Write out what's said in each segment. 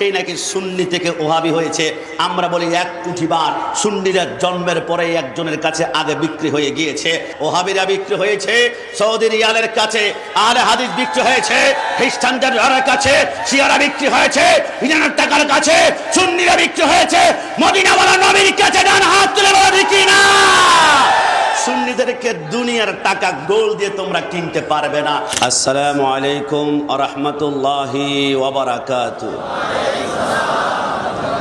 সেই নাকি সুন্নি থেকে ওহাবি হয়েছে। আমরা বলি এক কুঠিবার সুন্নিরা জন্মের পরে একজনের কাছে আগে বিক্রি হয়ে গিয়েছে। ওহাবিরা বিক্রি হয়েছে সৌদি রিয়ালের কাছে আর হাদিস বিক্রি হয়েছে খ্রিস্টানদের কাছে, শিয়ারা বিক্রি হয়েছে, ইরানের টাকার কাছে, সুন্নিরা বিক্রি হয়েছে মদিনাওয়ালা নবীর কাছে ডান হাত তুলে বলো বিক্রি না সুন্নিদেরকে দুনিয়ার টাকা গোল দিয়ে তোমরা কিনতে পারবে না। আসসালামু আলাইকুম রহমতুল্লাহি ওয়াবারাকাতু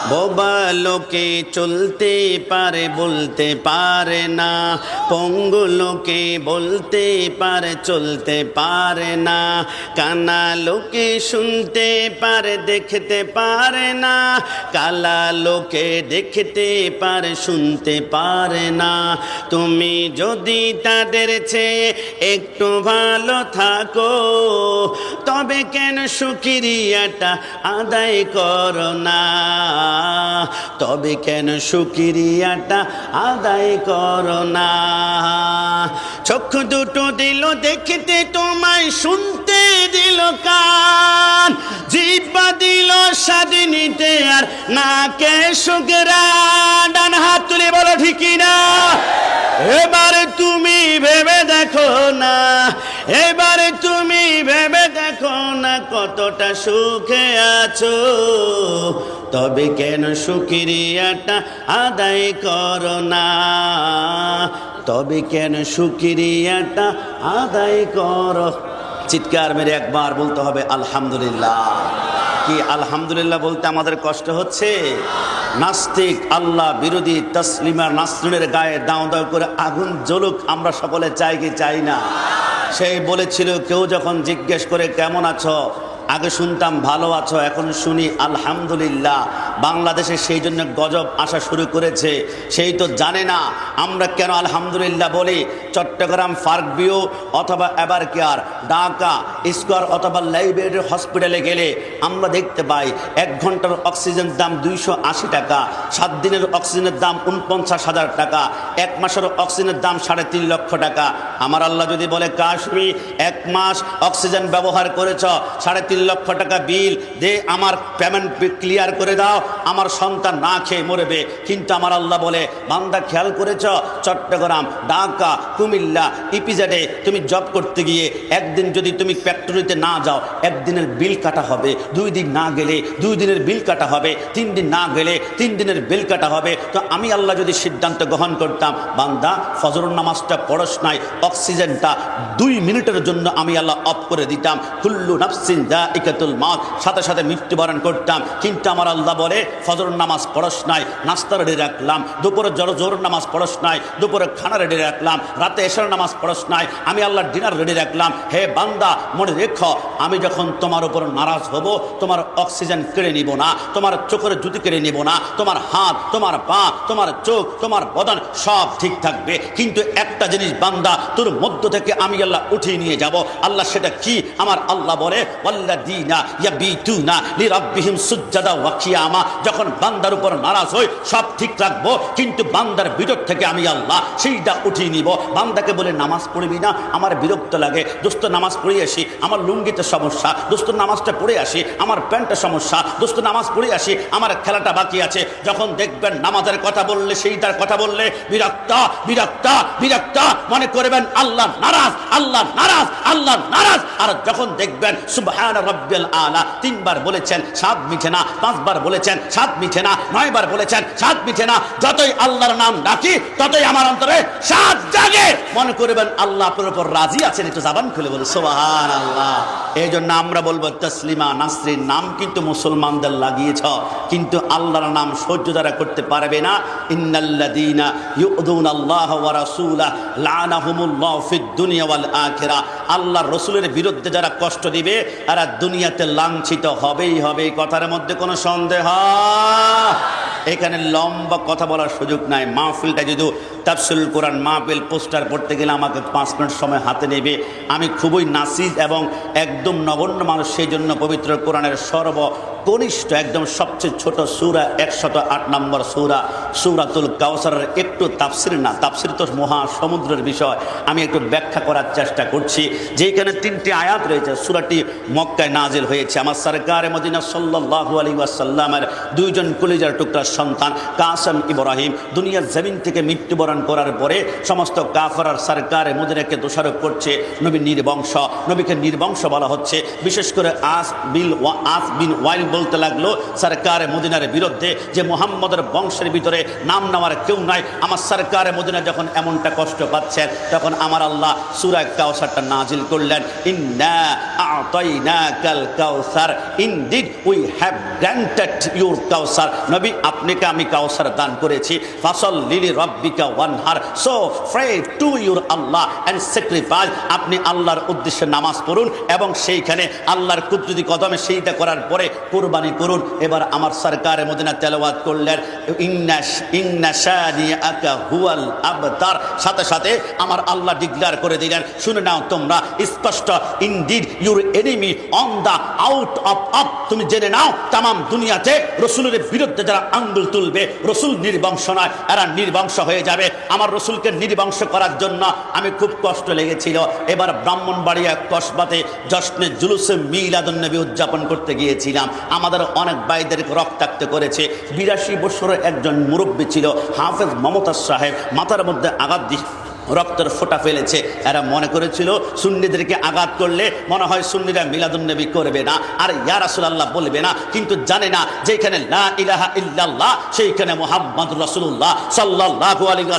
বোবা লোকে চলতে পারে, বলতে পারে না। পঙ্গু লোকে বলতে পারে, চলতে পারে না। কানা লোকে শুনতে পারে, দেখতে পারে না। কালা লোকে দেখতে পারে, শুনতে পারে না। তুমি যদি তাদের চেয়ে একটু ভালো থাকো, তবে কেন সুকিরিয়াটা আদায় করো না? তবে কেন সুকিরিয়াটা আদায় করো না? চক্ষু দুটো দিল দেখতে তোমায়, শুনতে দিল কান। জিব্বা দিল স্বাধীনিতে আর নাকে সুগরা ডান হাত তুলে বলো ঠিকই না? এবারে তুমি ভেবে দেখো না, এবারে তুমি ভেবে না কতটা সুখে আছো? তবে কেন সুকিরিয়াটা আদায় করো না? তবে কেন সুকিরিয়াটা আদায় করো? চিৎকার মেরে একবার বলতে হবে, আলহামদুলিল্লাহ। কি আলহামদুলিল্লাহ বলতে আমাদের কষ্ট হচ্ছে? নাস্তিক, আল্লাহ, বিরোধী, তসলিমা, নাসরিনের গায়ে দাও দাও করে আগুন জ্বলুক, আমরা সকলে চাই কি চাই না? সেই বলেছিল কেউ যখন জিজ্ঞেস করে কেমন আছো? আগে শুনতাম, ভালো আছো, এখন শুনি, আলহামদুলিল্লাহ। বাংলাদেশে সেই জন্য গজব আসা শুরু করেছে। সেই তো জানে না, আমরা কেন আলহামদুলিল্লাহ বলি? চট্টগ্রাম ফার্কবিও অথবা এবার কেয়ার ঢাকা স্কোয়ার অথবা লাইব্রেরি হসপিটালে গেলে আমরা দেখতে পাই, এক ঘণ্টার অক্সিজেন দাম দুইশো আশি টাকা, সাত দিনের অক্সিজেনের দাম উনপঞ্চাশ হাজার টাকা, এক মাসের অক্সিজেনের দাম সাড়ে তিন লক্ষ টাকা। আমার আল্লাহ যদি বলে, কাশ্মীর, এক মাস অক্সিজেন ব্যবহার করেছ, সাড়ে তিন লক্ষ টাকা বিল দে, আমার পেমেন্ট ক্লিয়ার করে দাও, আমার সন্তান না খেয়ে মরবে। কিন্তু আমার আল্লাহ বলে, বান্দা খেয়াল করেছ? চট্টগ্রাম, ঢাকা, কুমিল্লা, ইপিজেডে তুমি জব করতে গিয়ে একদিন যদি তুমি ফ্যাক্টরিতে না যাও, একদিনের বিল কাটা হবে। দুই দিন না গেলে দুই দিনের বিল কাটা হবে। তিন দিন না গেলে তিন দিনের বিল কাটা হবে। তো আমি আল্লাহ যদি সিদ্ধান্ত গ্রহণ করতাম, বান্দা ফজর নামাজটা পড়স নাই, অক্সিজেনটা দুই মিনিটের জন্য আমি আল্লাহ অফ করে দিতাম। কুল্লু নাফসিন দা ইকাতুল মাত সাথে সাথে মৃত্যুবরণ করতাম। কিন্তু আমার আল্লাহ বলে ফজর নামাজ পড়স নাই, নাস্তা রেডি রাখলাম। দুপুরে জোর জোর নামাজ পড়স নাই, দুপুরে খানা রেডি রাখলাম, রাতে এসের নামাজ পড়স নাই, আমি আল্লাহর ডিনার রেডি রাখলাম। হে বান্দা, মনে রেখো, আমি যখন তোমার উপর নারাজ হব, তোমার অক্সিজেন কেড়ে নিব না, তোমার চোখের জুতি কেড়ে নিব না, তোমার হাত, তোমার পা, তোমার চোখ, তোমার বদন সব ঠিক থাকবে। কিন্তু একটা জিনিস বান্দা, তোর মধ্য থেকে আমি আল্লাহ উঠিয়ে নিয়ে যাব। আল্লাহ সেটা কি? আমার আল্লাহ বলে ওয়াল্লাদিনা যখন বান্দার উপর নারাজ হই, সব ঠিক রাখব, কিন্তু বান্দার বিরোধ থেকে আমি আল্লাহ সেইটা উঠিয়ে নিব। বান্দাকে বলে, নামাজ পড়বি না, আমার বিরক্ত লাগে। দোস্ত, নামাজ পড়ে আসি, আমার লুঙ্গিতে সমস্যা। দোস্ত, নামাজটা পড়ে আসি, আমার প্যান্টে সমস্যা। দোস্ত, নামাজ পড়ে আসি, আমার খেলাটা বাকি আছে। যখন দেখবেন নামাজের কথা বললে সেইটার কথা বললে, বিরক্ত বিরক্ত বিরক্ত, মনে করবেন, আল্লাহ নারাজ আল্লাহ নারাজ আল্লাহ নারাজ। আর যখন দেখবেন সুবহান রব্বিল আলা, তিনবার বলেছেন সাত মিঠে না, পাঁচবার বলেছেন মিঠে না, নয়বার বলেছেন সাত মিঠে না, যতই আল্লাহর নাম ডাকি, ততই আমার অন্তরে জাগে। মনে করবেন আল্লাহ রাজি আছেন, একটু জাবান খুলে বলে আল্লাহ আমরা বলব, তসলিমা নাম কিন্তু মুসলমানদের লাগিয়েছ, কিন্তু আল্লাহর নাম সহ্য যারা করতে পারবে না, ইন্নাল্লাযীনা ইউযুন আল্লাহ ওয়া রাসূলাহ, লানাহুমুল্লাহ ফিদ দুনিয়া ওয়াল আখিরা আল্লাহর রসুলের বিরুদ্ধে যারা কষ্ট দিবে এরা দুনিয়াতে লাঞ্ছিত হবেই হবে, এই কথার মধ্যে কোনো সন্দেহ? এখানে লম্বা কথা বলার সুযোগ নাই। মাহফিলটা যদি তাফসুল কোরআন মাহফিল পোস্টার পড়তে গেলে আমাকে পাঁচ মিনিট সময় হাতে নেবে। আমি খুবই নাসিজ এবং একদম নগণ্য মানুষ, সেই জন্য পবিত্র কোরআনের সর্ব কনিষ্ঠ একদম সবচেয়ে ছোট সুরা, একশত আট নম্বর সুরা, সুরাতুল কাউসারের একটু তাফসির না, তাফসির তো মহা সমুদ্রের বিষয়, আমি একটু ব্যাখ্যা করার চেষ্টা করছি। যেখানে তিনটি আয়াত রয়েছে, সুরাটি মক্কায় নাজিল হয়েছে। আমার সরকার মদিনা সাল্লাহু আলী ওয়াসাল্লামের দুইজন কলিজার টুকরার সন্তান, কাসম ইব্রাহিম, দুনিয়ার জমিন থেকে মৃত্যুবরণ করার পরে সমস্ত কাফার সরকার মদিনাকে দোষারোপ করছে। নবী নির্বংশ, নবীকে নির্বংশ বলা হচ্ছে। বিশেষ করে আস বিল আস বিন ওয়াইল বলতে লাগল, সরকারে মদিনার বিরুদ্ধে যে মোহাম্মদের বংশের ভিতরে নাম নেওয়ার কেউ নাই, আমার সরকারে মদিনা যখন এমনটা কষ্ট পাচ্ছেন তখন আমার আল্লাহ সুরা কাউসারটা নাজিল করলেন কাউসার indeed we have granted your কাউসার নবী, আপনাকে আমি কাউসার দান করেছি ফাসল লিলি রব্বিকা ওয়ানহার so pray to your Allah and sacrifice আপনি আল্লাহর উদ্দেশ্যে নামাজ পড়ুন এবং সেইখানে আল্লাহর কুদ্দুদি কদমে সেইটা করার পরে কোরবানি করুন। এবার আমার সরকারের মদিনা তেলাওয়াত করলেন আবতার। সাথে সাথে আমার আল্লাহ ডিক্লেয়ার করে দিলেন, শুনে নাও তোমরা, স্পষ্ট indeed your enemy on the out of of তুমি জেনে নাও তাম দুনিয়াতে রসুলের বিরুদ্ধে যারা আঙ্গুল তুলবে, রসুল নির্বংশ নয়, এরা নির্বংশ হয়ে যাবে। আমার রসুলকে নির্বংশ করার জন্য আমি খুব কষ্ট লেগেছিল। এবার ব্রাহ্মণবাড়িয়া কসবাতে জশ্নে জুলুসে মিলাদুন্নবী উদযাপন করতে গিয়েছিলাম। আমাদের অনেক ভাইদেরকে রক্তাক্ত করেছে। বিরাশি বছরের একজন মুরব্বী ছিল হাফেজ মমতাজ সাহেব। মাথার মধ্যে আঘাত দিয়ে রক্তের ফোঁটা ফেলেছে। এরা মনে করেছিল সুন্নিদেরকে আঘাত করলে মনে হয় সুন্নিরা মিলাদুন্নবী করবে না। আর ইয়া রাসূলুল্লাহ বলবে না। কিন্তু জানে না যেখানে লা ইলাহা ইল্লাল্লাহ, সেইখানে মুহাম্মদ রাসূলুল্লাহ সাল্লাল্লাহু আলাইহি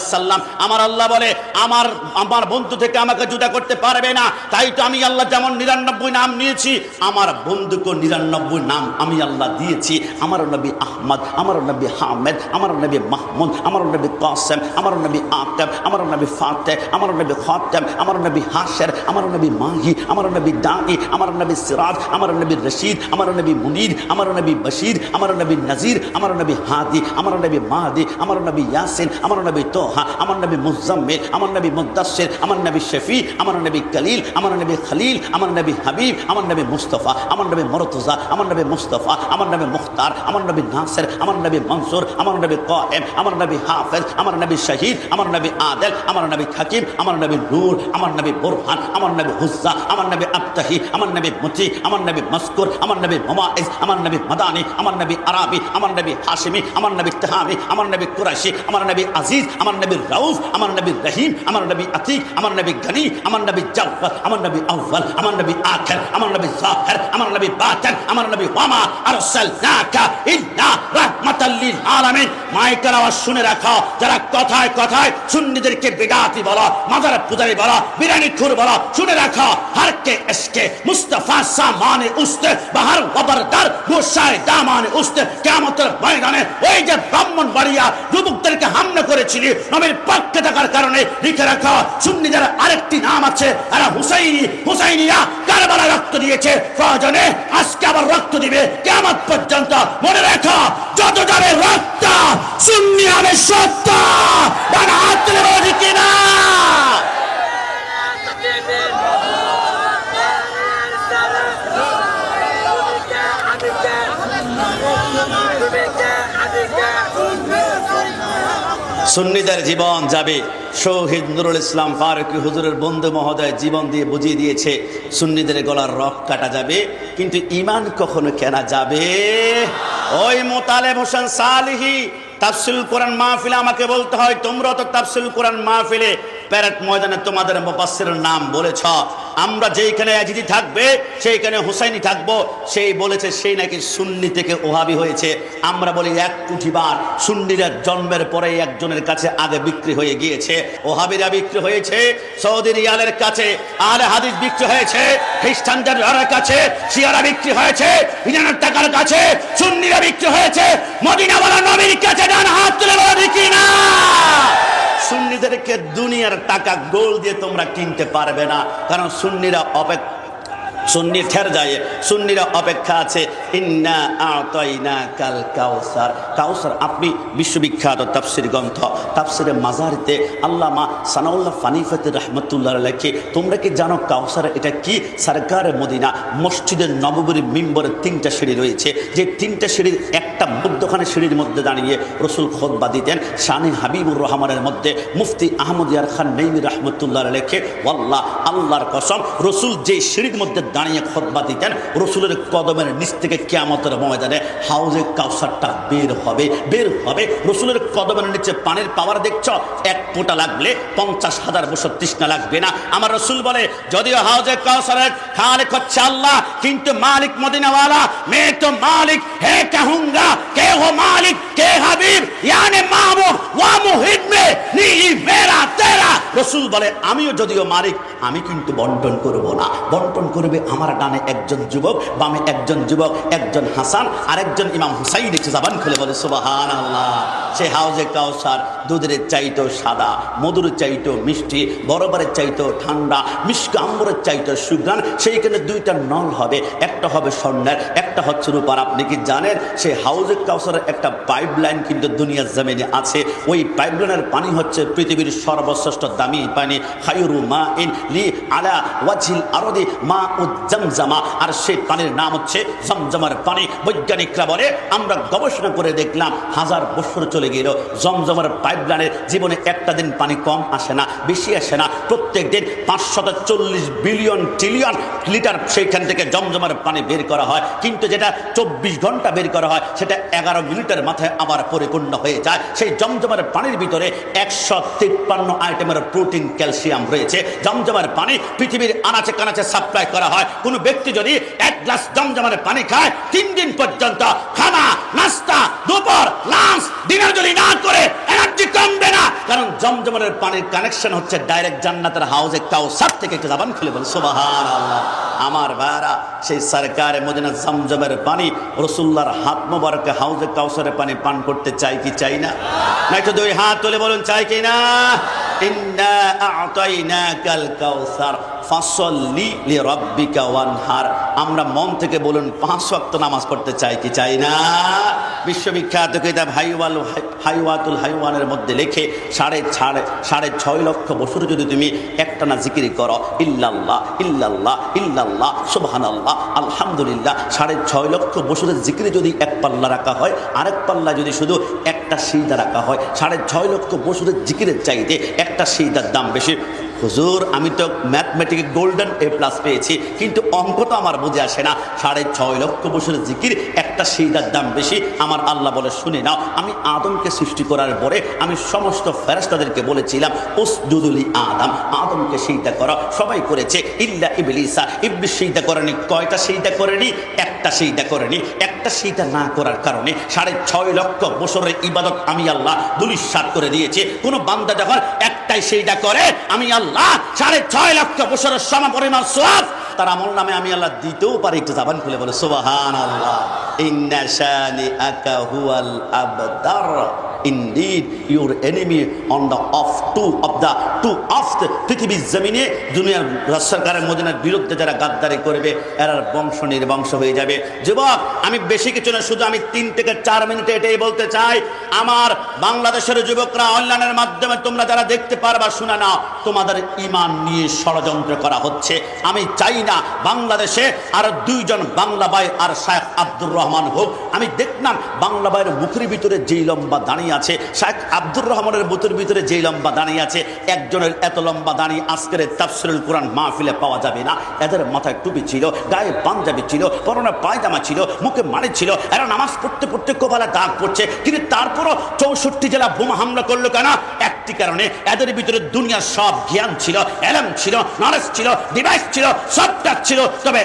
আমার আল্লাহ বলে, আমার আমার বন্ধু থেকে আমাকে জুদা করতে পারবে না। তাই তো আমি আল্লাহ যেমন নিরানব্বই নাম নিয়েছি, আমার বন্ধুকে নিরানব্বই নাম আমি আল্লাহ দিয়েছি। আমার নবী আহমদ, আমার নবী হামেদ, আমার নবী মাহমুদ, আমার নবী কাসেম, আমার নবী আকেব আমার নবী ফাতে আমার নবী খাতেম আমার নবী হাসের আমার নবী মাহি আমার নবী দাই আমার নবী সিরাজ আমার নবী রশিদ আমার নবী মুনির আমার নবী বশির আমার নবী নজির আমার নবী হাদি আমার নবী মাহাদি আমার নবী ইয়াসিন আমার নবী তোহা আমার নবী মুজাম্মিল আমার নবী মুদাসির আমার নবী শফি আমার নবী কলিল আমার নবী খলিল আমার নবী হাবিব আমার নবী মুস্তফা আমার নবী মরতুজা আমার নবী মুস্তফা আমার নবী মুখতার আমার নবী নাসের আমার নবী মনসুর আমার নবী কায়েম আমার নবী হাফেজ আমার নবী শহীদ আমার নবী আদেল আমার নবী হাকিম আমার নবী নূর আমার নবী বুরহান আমার নবী হুজ্জা আমার নবী আবতাহি আমার নবী মুতি আমার নবী মস্কুর আমার নবী মোমাইজ আমার নবী মাদানি আমার নবী আরাবি আমার নবী হাশিমি আমার নবী তাহামি আমার নবী কুরাশি আমার নবী আজিজ আমার নবী রাউফ আমার নবী রহিম আমার নবী আতিক আমার নবী গনি আমার নবী জাফর আমার নবী আউ্বাল আমার নবী আখের আমার নবী জাহের আমার নবী বাতেন আমার নবী ওয়ামা আরসালনাকা ইল্লা রাহমাতাল লিল আলামিন মাইকের আওয়াজ শুনে রাখো যারা কথায় কথায় সুন্নিদেরকে বিদাতি বলা, মাদার পূজারি বলা বিরানি খুর বলা, শুনে রাখো হর কে এসকে, মুস্তাফা সামানে উস্তে, বাহার খবরদার গোসায় দামানে উস্তে, কিয়ামতের ময়দানে ওই যে ব্রাহ্মণ বাড়িয়া যুবকদেরকে হামলা করেছিলি, নবীর পক্ষে থাকার কারণে লিখে রাখো, সুন্নিদের আরেকটি নাম আছে, এরা হুসাইনি, হুসাইনিরা কারবালা রক্ত দিয়েছে, প্রয়োজনে আজকে আবার রক্ত দিবে কেমন পর্যন্ত মনে রাখো, যত যাবে রক্ত, সুন্নি হবে সত্য ডান হাত তুলে বলো কিনা সুন্নিদের জীবন যাবে। শহীদ নুরুল ইসলাম ফারুকি হুজুরের বন্ধু মহোদয় জীবন দিয়ে বুঝিয়ে দিয়েছে, সুন্নিদের গলার রক কাটা যাবে, কিন্তু ইমান কখনো কেনা যাবে? ওই মোতালেব হোসেন সালিহি তাফসিল কোরআন মাহফিলে আমাকে বলতে হয় তোমরা তো তাফসিল কোরআন মাহফিলে প্যারেড ময়দানে তোমাদের মুফাসসিরের নাম বলেছ। আমরা যেইখানে আজিদি থাকবে, সেইখানে হুসাইনি থাকব। সেই বলেছে, সেই নাকি সুন্নি থেকে ওহাবি হয়েছে। আমরা বলি, এক কুঠিবার সুন্নিরা জন্মের পরে একজনের কাছে আগে বিক্রি হয়ে গিয়েছে। ওহাবিরা বিক্রি হয়েছে সৌদি রিয়ালের কাছে আর হাদিস বিক্রি হয়েছে, খ্রিস্টানদের কাছে, শিয়ারা বিক্রি হয়েছে, ইরানের টাকার কাছে, সুন্নিরা বিক্রি হয়েছে, মদিনাওয়ালা নবীর কাছে ডান হাত তুলে বলো, দেখি না। সুন্নিদেরকে দুনিয়ার টাকা গোল দিয়ে তোমরা কিনতে পারবে না। কারণ সুন্নিরা অপেক্ষা সুন্নি ঠের যায়, সুন্নিরা অপেক্ষা আছে, ইন্না কাল কাউসার। কাউসার আপনি বিশ্ববিখ্যাত তাফসির গ্রন্থ। তাফসিরে মাজারিতে আল্লামা সানাউল্লাহ ফানিফাতে রহমতুল্লাহ লেখে, তোমরা কি জানো কাউসার এটা কি? সরকার মদিনা মসজিদের নবগরী মিম্বরের তিনটা সিঁড়ি রয়েছে। যে তিনটা সিঁড়ির একটা মধ্যখানে সিঁড়ির মধ্যে দাঁড়িয়ে রসুল খোদবা দিতেন, শানি হাবিবুর রহমানের মধ্যে মুফতি আহমদ ইয়ার খান নেইমি রহমতুল্লাহ লেখে, ওয়াল্লাহ, আল্লাহর কসম, রসুল যে সিঁড়ির মধ্যে দাঁড়িয়ে খোদবা দিতেন। রসুলের কদমের নিচ থেকে কেয়ামতের ময়দানে হাউজে কাউসারটা বের হবে বের হবে। রসুলের কদমের নিচে পানির পাওয়ার দেখছ? এক ফোঁটা লাগলে পঞ্চাশ হাজার বছর তৃষ্ণা লাগবে না। আমার রসুল বলে, যদিও হাউজে কাউসারের খালেক হচ্ছে আল্লাহ, কিন্তু মালিক মদিনাওয়ালা মে তো মালিক, হে কাহুঙ্গা কে হো মালিক, কে হাবিব, ইয়ানে মাহবুব, ওয়া মুহিব নি মেরা তেরা। রসুল বলে, আমিও যদিও মালিক, আমি কিন্তু বন্টন করব না। বন্টন করবে আমার ডানে একজন যুবক, বামে একজন যুবক, একজন হাসান আর একজন ইমাম হুসাইন একটু জাবান খুলে বলে সুবাহান আল্লাহ সে হাউজে কাউসার, দুধের চাইতো সাদা, মধুর চাইতো মিষ্টি বরফের চাইতো ঠান্ডা, মিষ্টি আম্বরের চাইতো সুগ্রান সেইখানে দুইটা নল হবে, একটা হবে স্বর্ণের, একটা হচ্ছে রূপার। আপনি কি জানেন সেই হাউজে কাউসারের একটা পাইপ লাইন কিন্তু দুনিয়ার জমিনে আছে। ওই পাইপ লাইনের পানি হচ্ছে পৃথিবীর সর্বশ্রেষ্ঠ দামি পানি। খায়ুরু মা ইন লি আলা ওয়াজিল আরদি মা ও জমজমা। আর সেই পানির নাম হচ্ছে জমজমার পানি। বৈজ্ঞানিকরা বলে, আমরা গবেষণা করে দেখলাম, হাজার বছর চলে গেল। জমজমার পাইপ লাইনের জীবনে একটা দিন পানি কম আসে না, বেশি আসে না। প্রত্যেক দিন পাঁচশত বিলিয়ন ট্রিলিয়ন লিটার সেইখান থেকে জমজমার পানি বের করা হয়। কিন্তু যেটা চব্বিশ ঘণ্টা বের করা হয়, সেটা এগারো মিনিটের মাথায় আবার পরিপূর্ণ হয়ে যায়। সেই জমজমার পানির ভিতরে একশো তিপ্পান্ন আইটেমের প্রোটিন ক্যালসিয়াম রয়েছে। জমজমার পানি পৃথিবীর আনাচে কানাচে সাপ্লাই করা হয়। কোনো ব্যক্তি যদি এক গ্লাস জমজমার পানি খায়, তিন দিন পর্যন্ত খানা নাস্তা, দুপুর লাঞ্চ ডিনার যদি না করে এনার্জি কমবে না। কারণ জমজমার পানির কানেকশন হচ্ছে ডাইরেক্ট জান্নাতের হাউসে কাউসার থেকে একটু জাবান খুলে বল সুবাহান আল্লাহ আমার ভাইরা, সেই সরকারে মদিনা জমজমের পানি রসুল্লার হাত মোবারকে হাউজে কাউসারের পানি পান করতে চাই কি চাই না? না একটু দুই হাত তুলে বলুন চাই কি না? আমরা মন থেকে বলুন পাঁচ ওয়াক্ত নামাজ পড়তে চাই কি চাই না? বিশ্ববিখ্যাত কিতাব হাইওয়াল, হাইওয়াতুল হাইওয়ানের মধ্যে লেখে, সাড়ে সাড়ে সাড়ে ছয় লক্ষ বছর যদি তুমি একটানা জিকিরি করো, ইল্লাল্লাহ ইল্লাল্লাহ ইল্লাল্লাহ, সুবহানাল্লাহ, আলহামদুলিল্লাহ, সাড়ে ছয় লক্ষ বছরের জিকিরি যদি এক পাল্লা রাখা হয়, আরেক পাল্লা যদি শুধু একটা সিজদা রাখা হয়, সাড়ে ছয় লক্ষ বছরের জিকিরের চাইতে একটা সিজদার দাম বেশি। হুজুর, আমি তো ম্যাথমেটিকে গোল্ডেন এ প্লাস পেয়েছি, কিন্তু অঙ্ক তো আমার বুঝে আসে না। সাড়ে ছয় লক্ষ বছরের জিকির, একটা সিজদার দাম বেশি। আমার আল্লাহ বলে, শুনে নাও, আমি আদমকে সৃষ্টি করার পরে আমি সমস্ত ফেরেস্তাদেরকে বলেছিলাম, উসজুদুলি আদম, আদমকে সিজদা করা। সবাই করেছে, ইল্লা ইবলিসা। ইবলিস সিজদা করেনি, কয়টা সেইটা করেনি? একটা সেইটা করেনি, একটা সেইটা না করার কারণে সাড়ে ছয় লক্ষ বছরের ইবাদত আমি আল্লাহ দুলিশ্বাস করে দিয়েছি। কোনো বান্দা যখন একটাই সেইটা করে আমি আল্লাহ সাড়ে ছয় লক্ষ বছরের সম পরিমাণ সব তার আমল নামে আমি আল্লাহ দিতেও পারি। একটু জাবান খুলে বলে সোবাহান আল্লাহ ইন্না আকা হুয়াল আবদার। Indeed your enemy on the of to of the to the পৃথিবীর জমিনে দুনিয়ার সরকারের মদিনার বিরুদ্ধে যারা গাদ্দারি করবে এরা বংশ নির্বংশ হয়ে যাবে। যুবক, আমি বেশি কিছু না, শুধু আমি তিন থেকে চার মিনিটে এটাই বলতে চাই। আমার বাংলাদেশের যুবকরা অনলাইনের মাধ্যমে তোমরা যারা দেখতে পারবা, শোনা না তোমাদের ইমান নিয়ে ষড়যন্ত্র করা হচ্ছে। আমি চাই না বাংলাদেশে আর দুইজন বাংলা ভাই আর শায়েখ আব্দুর রহমান হোক। আমি দেখলাম বাংলা ভাইয়ের মুখের ভিতরে যেই লম্বা দাঁড়িয়ে আছে। শায়েখ আব্দুর রহমানের বুথের ভিতরে যেই লম্বা দাঁড়িয়ে আছে, একজনের এত লম্বা দাঁড়িয়ে আজকের তাফসিরুল কোরআন মাহফিলে পাওয়া যাবে না। এদের মাথায় টুপি ছিল, গায়ে পাঞ্জাবি ছিল, পরনে পায়জামা ছিল, মুখে মানে ছিল, এরা নামাজ পড়তে পড়তে কোপালে দাগ পড়ছে। কিন্তু তারপরও চৌষট্টি জেলা বোমা হামলা করল কেন? একটি কারণে এদের ভিতরে দুনিয়ার সব জ্ঞান ছিল, এলম ছিল নলেজ ছিল ডিভাইস ছিল সবটা ছিল। তবে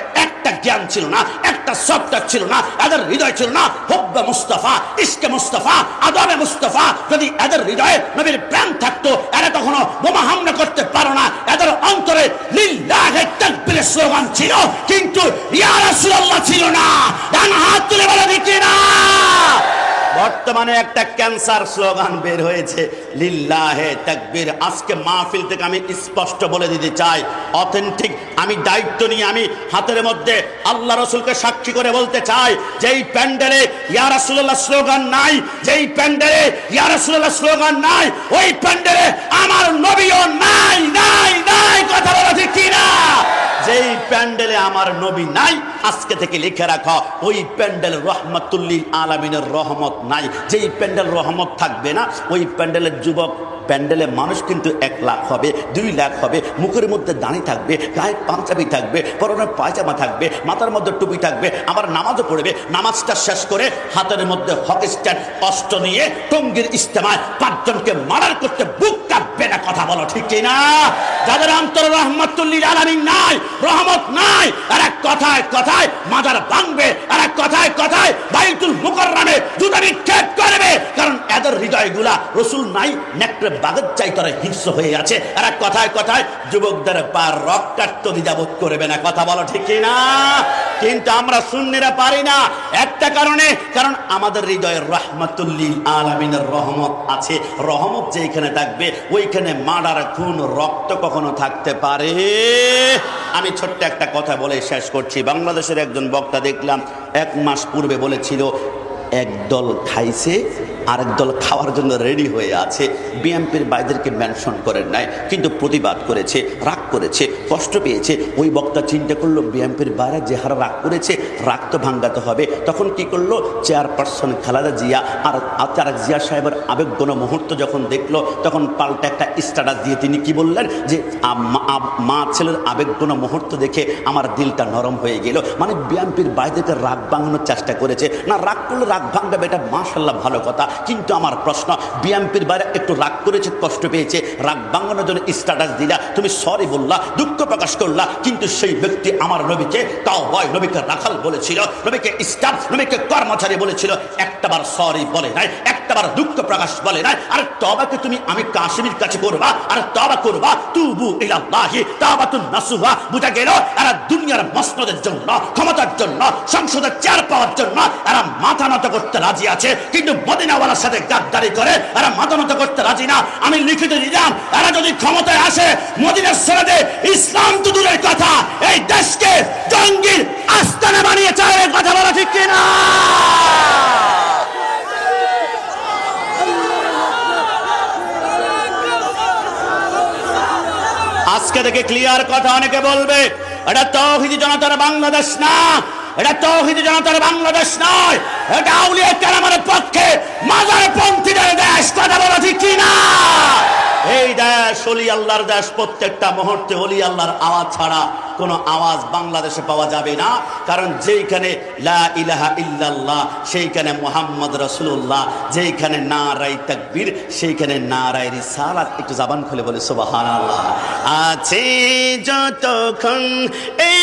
একটা জ্ঞান ছিল না, একটা সফটওয়্যার ছিল না, এদের হৃদয় ছিল না। হব্বে মুস্তফা ইস্কে মুস্তফা আদমে মুস্তফা। যদি এদের হৃদয়ে নবীর প্রেম থাকতো, এরা কখনো বোমা হামলা করতে পারো না। এদের অন্তরে স্লোগান ছিল, কিন্তু ছিল না। ডান হাত তুলে বলে দেখি না বর্তমানে একটা ক্যান্সার স্লোগান বের হয়েছে, লিল্লাহে তাকবীর। আজকে মাহফিল থেকে আমি স্পষ্ট বলে দিতে চাই, অথেন্টিক। আমি দায়িত্ব নিয়ে আমি হাতের মধ্যে আল্লাহ রসুলকে সাক্ষী করে বলতে চাই, যেই প্যান্ডেলে ইয়া রাসূলুল্লাহ স্লোগান নাই, যেই প্যান্ডেলে ইয়া রাসূলুল্লাহ স্লোগান নাই, ওই প্যান্ডেলে আমার নবীও নাই নাই নাই, কথা বলা ঠিক কিনা? যেই প্যান্ডেলে আমার নবী নাই, আজকে থেকে লিখে রাখা, ওই প্যান্ডেল রহমতুল্লিল আলমিনের রহমত নাই। যেই প্যান্ডেল রহমত থাকবে না, ওই প্যান্ডেলের যুবক প্যান্ডেলে মানুষ কিন্তু এক লাখ হবে, দুই লাখ হবে, মুখের মধ্যে দাঁড়ি থাকবে গায়ে পাঞ্জাবি থাকবে, পরনে পায়জামা থাকবে, মাথার মধ্যে টুপি থাকবে, আবার নামাজও পড়বে, নামাজটা শেষ করে হাতের মধ্যে হক স্ট্যান্ড, অস্ত্র নিয়ে টঙ্গির ইস্তেমায় পাঁচজনকে মার্ডার করতে বুক কাঁপবে না, কথা বলো ঠিক না যাদের অন্তর রহমতুল্লিল আলামিন নাই রহমত নাই। আর এক কথায় কথায় মাদার ভাঙবে, আর এক কথায় কথায় বাইতুল মুকররামে জুতা নিক্ষেপ করবে। কারণ এদের হৃদয়গুলা রসুল নাই, নেকড়ে বাগের চাই তারা হিংস্র হয়ে আছে। আর এক কথায় কথায় যুবকদের পা রক্তাক্ত দ্বিধাবোধ করবে না। কথা বলো ঠিক না কিন্তু আমরা সুন্নিরা পারি না। একটা কারণে, কারণ আমাদের হৃদয়ের রহমতুল্লিল আলমিনের রহমত আছে। রহমত যেখানে থাকবে, ওইখানে মার্ডার খুন, রক্ত কখনো থাকতে পারে। আমি ছোট্ট একটা কথা বলে শেষ করছি। বাংলাদেশের একজন বক্তা দেখলাম, এক মাস পূর্বে বলেছিল একদল খাইছে, আরেক দল খাওয়ার জন্য রেডি হয়ে আছে। বিএমপির বাইদেরকে মেনশন করেন নাই, কিন্তু প্রতিবাদ করেছে, রাগ করেছে, কষ্ট পেয়েছে। ওই বক্তা চিন্তা করল বিএমপির বাইরে যে হারা রাগ করেছে, রাগ তো ভাঙ্গাতে হবে। তখন কি করল? চেয়ারপারসন খালাদা জিয়া আর তারাক জিয়া সাহেবের আবেগগণ মুহূর্ত যখন দেখল, তখন পাল্টা একটা স্ট্যাটাস দিয়ে তিনি কি বললেন? যে মা- মা ছেলের আবেগগণ মুহূর্ত দেখে আমার দিলটা নরম হয়ে গেল। মানে বিএমপির বাইদেরকে রাগ ভাঙানোর চেষ্টা করেছে। না, রাগ করলে রাগ ভাঙবে, এটা মাশাল্লাহ ভালো কথা। কিন্তু আমার প্রশ্ন বিএমপির বাইরে একটু রাগ করেছে, কষ্ট পেয়েছে, রাগ ভাঙানোর জন্য স্ট্যাটাস দিলা, তুমি সরি বললা, দুঃখ প্রকাশ করলা, কিন্তু সেই ব্যক্তি আমার নবীকে তাও হয় নবীকে রাখাল বলেছিল, নবীকে স্টাফ নবীকে কর্মচারী বলেছিল একটাবার সরি বলে নাই, একটাবার দুঃখ প্রকাশ বলে নাই, আর তবাকে তুমি আমি কাশ্মীর কাছে করবা, আর তবা করবা, তুবু ইলাল্লাহি, তাবাতুন নাসুহা, বুঝা গেল? দুনিয়ার মসনদের জন্য, ক্ষমতার জন্য চেয়ার পাওয়ার জন্য মাথা নত করতে রাজি আছে, কিন্তু মদিনাওয়ালার সাথে গাদ্দারি করে মাথা নত করতে রাজি না। আমি লিখিত দিলাম এরা যদি ক্ষমতায় আসে, মদিনার ছেড়ে ইসলাম তো দূরের কথা, এই দেশকে জঙ্গির আস্তানা বানিয়ে চায় কথা বলা ঠিক কিনা? আজকে থেকে ক্লিয়ার কথা অনেকে বলবে, এটা তৌহিদি জনতার বাংলাদেশ না, এটা তৌহিদি জনতার বাংলাদেশ নয়, এটা আউলিয়া কেরামের পক্ষে মাজার পন্থীদের দেশ, কথা বলা ঠিক কি না এই দেশ অলি আল্লাহর দেশ, প্রত্যেকটা মুহূর্তে অলি আল্লাহর আওয়াজ ছাড়া কোনো আওয়াজ বাংলাদেশে পাওয়া যাবে না। কারণ যেইখানে লা ইলাহা ইল্লাল্লাহ, সেইখানে মোহাম্মদ রসুল্লাহ যেইখানে না রাই তাকবীর, সেইখানে না রাই রিসালাত। একটু জাবান খুলে বলে সুবাহান আছে যতক্ষণ এই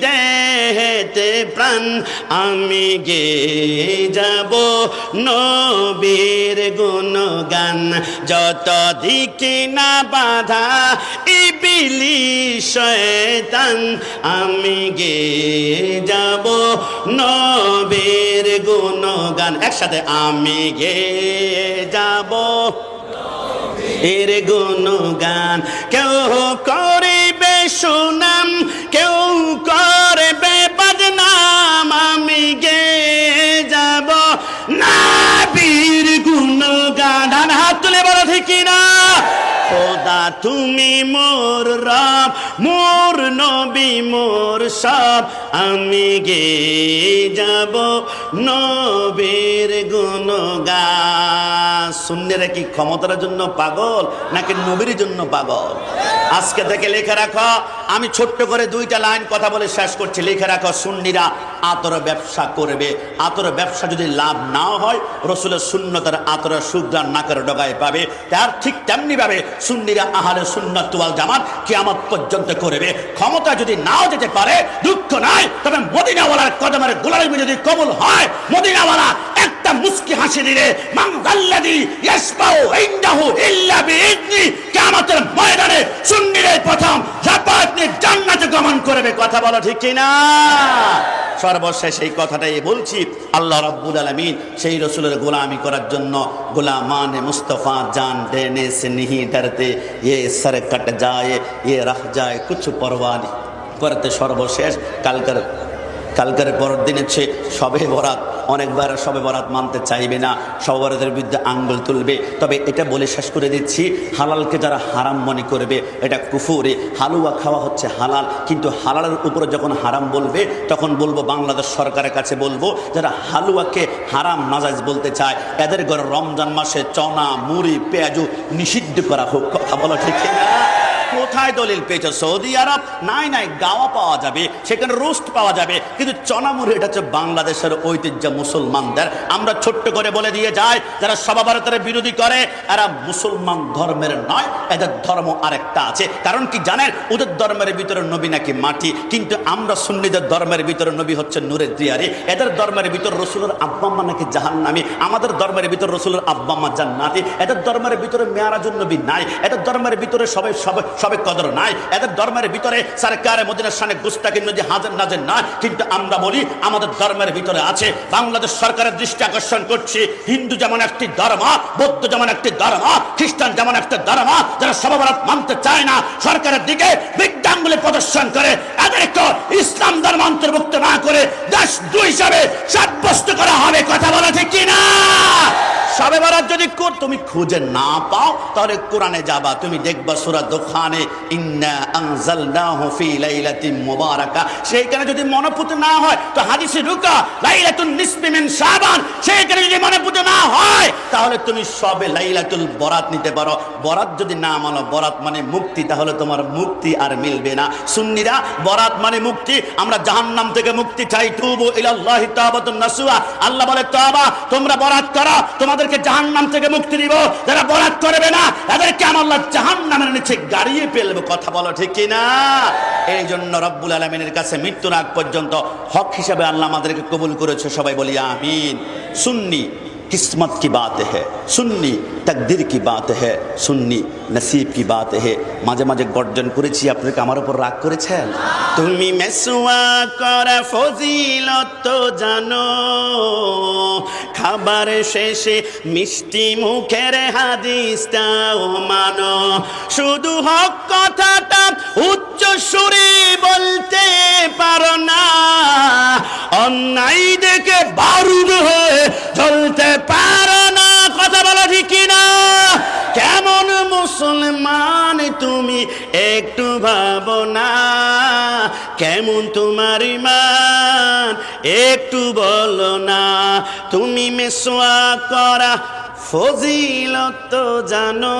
দেহেতে প্রাণ, আমি গে যাব নবীর গুণগান। যত দিকে না বাধা ইবিলি শয়তান, আমি গে যাব নবীর গুণগান। একসাথে, আমি গে যাব এর গুণগান। কেউ করিবে সুনাম তুমি মোর রাম নবী মোর সব আমি গে যাব নবীর শূন্যেরা কি ক্ষমতার জন্য পাগল নাকি নবীর জন্য পাগল? আজকে থেকে লিখে রাখো, আমি ছোট্ট করে দুইটা লাইন কথা বলে শেষ করছি। লিখে রাখো, সুন্নিরা আতর ব্যবসা করবে। আতর ব্যবসা যদি লাভ নাও হয়, রসুলের শূন্যতার আতর সুগ্রান নাকের ডগায় পাবে। তার ঠিক তেমনি ভাবে সুন্নিরা আহারে সুন্নাত জামাত কিয়ামত পর্যন্ত করবে। ক্ষমতা যদি নাও যেতে পারে, দুঃখ নাই, তবে মদিনাওয়ালার কদমের গোলামি যদি কবুল হয়, মদিনাওয়ালা একটা মুস্কি হাসি দিলে ময়দানে প্রথম জান্নাতে গমন করবে, কথা বলো ঠিক কি না সর্বশেষ এই কথাটাই বলছি, আল্লাহ রব্বুল আলমী সেই রসুলের গোলামি করার জন্য গোলামানে মুস্তফা জান দেনে সে নিহি ডরতে, এ সর কট যায়, এ রাহ যায়, কিছু পরওয়ানি করতে সর্বশেষ, কালকার কালকার পরের দিন সে সবে বরাত। অনেকবার সবে বরাত মানতে চাইবে না সবে বরাতের বিরুদ্ধে আঙ্গুল তুলবে। তবে এটা বলে শেষ করে দিচ্ছি, হালালকে যারা হারাম মনে করবে, এটা কুফুরে। হালুয়া খাওয়া হচ্ছে হালাল, কিন্তু হালালের উপরে যখন হারাম বলবে, তখন বলব বাংলাদেশ সরকারের কাছে বলব, যারা হালুয়াকে হারাম নাজাজ বলতে চায়, এদের ঘরে রমজান মাসে চনা, মুড়ি, পেঁয়াজু নিষিদ্ধ করা হোক, কথা বলা ঠিক না কোথায় দলিল পেয়েছে? সৌদি আরব? নাই নাই, গাওয়া পাওয়া যাবে, সেখানে রোস্ট পাওয়া যাবে। কিন্তু চনামুড়ি, এটা হচ্ছে বাংলাদেশের ঐতিহ্য মুসলমানদের। আমরা ছোট্ট করে বলে দিয়ে যাই, যারা সবাভারতের বিরোধী করে, এরা মুসলমান ধর্মের নয়, এদের ধর্ম আরেকটা আছে। কারণ কি জানেন, ওদের ধর্মের ভিতরে নবী নাকি মাটি, কিন্তু আমরা সুন্নিদের ধর্মের ভিতরে নবী হচ্ছে নূরের দিয়ারি। এদের ধর্মের ভিতর রসুলের আব্বাম্মা নাকি জাহান্নামি। আমাদের ধর্মের ভিতর রসুলের আব্বাম্মা জান্নাতি। এদের ধর্মের ভিতরে মেয়ারাজুন নবী নাই। এদের ধর্মের ভিতরে সবাই সবাই সবে কদর নাই। এদের ধর্মের ভিতরে সরকার মদিনার সামনে গুস্তাকিন নদী হাজার নাজের না কিন্তু আমরা বলি, আমাদের ধর্মের ভিতরে আছে বাংলাদেশ সরকারের দৃষ্টি আকর্ষণ করছি। হিন্দু যেমন একটি ধর্ম, বৌদ্ধ যেমন একটি ধর্ম, খ্রিস্টান যেমন একটা ধর্ম, যারা সবাবরাত মানতে চায় না, সরকারের দিকে বিজ্ঞানগুলি প্রদর্শন করে, এদেরকে ইসলাম ধর্ম অন্তর্ভুক্ত না করে দেশ দুই হিসাবে সাব্যস্ত করা হবে। কথা বলা ঠিক কিনা? সবে যদি তুমি খুঁজে না পাও, তাহলে কোরআনে যাবা। তুমি দেখবা সূরা মুবারাকা। সেইখানে যদি না হয়, তো হাদিসে রুকা সেইখানে যদি না হয়, তাহলে তুমি সবে লাইলাতুল বরাত নিতে পারো। বরাত যদি না মানো, বরাত মানে মুক্তি, তাহলে তোমার মুক্তি আর মিলবে না। সুন্নিরা, বরাত মানে মুক্তি। আমরা জাহান্নাম থেকে মুক্তি চাই। তুবু ইলাল্লাহি তাওবাতুন নাসুয়া। আল্লাহ বলে, তওবা, তোমরা বরাত করো। তোমাদেরকে জাহান্নাম থেকে মুক্তি দিব। যারা বরাদ করবে না, তাদেরকে আমার জাহান নামের নিচে গাড়িয়ে পেলবে কথা বলো ঠিক কিনা? এই জন্য রব্বুল আলমিনের কাছে মৃত্যুর আগ পর্যন্ত হক হিসাবে আল্লাহ আমাদেরকে কবুল করেছে। সবাই বলি আমিন। সুন্নি किस्मत की बात है सुन्नी तकदीर की बात है সুন্নি নসিব কি বাত হে মাঝে মাঝে গর্জন করেছি আপনাকে আমার উপর রাগ করেছেন তুমি মেসুয়া করা ফজিলত তো জানো খাবার শেষে মিষ্টি মুখের হাদিসটাও মানো শুধু হক কথাটা উচ্চ সুরে বলতে পারো না অন্যায় দেখে বারুদ হয়ে জ্বলতে পারো না। কথা বলো ঠিক না কেমন মুসলমান তুমি একটু ভাবো না? কেমন তোমার ইমান একটু বলো না? তুমি মেসোয়া করা ফজিলত জানো।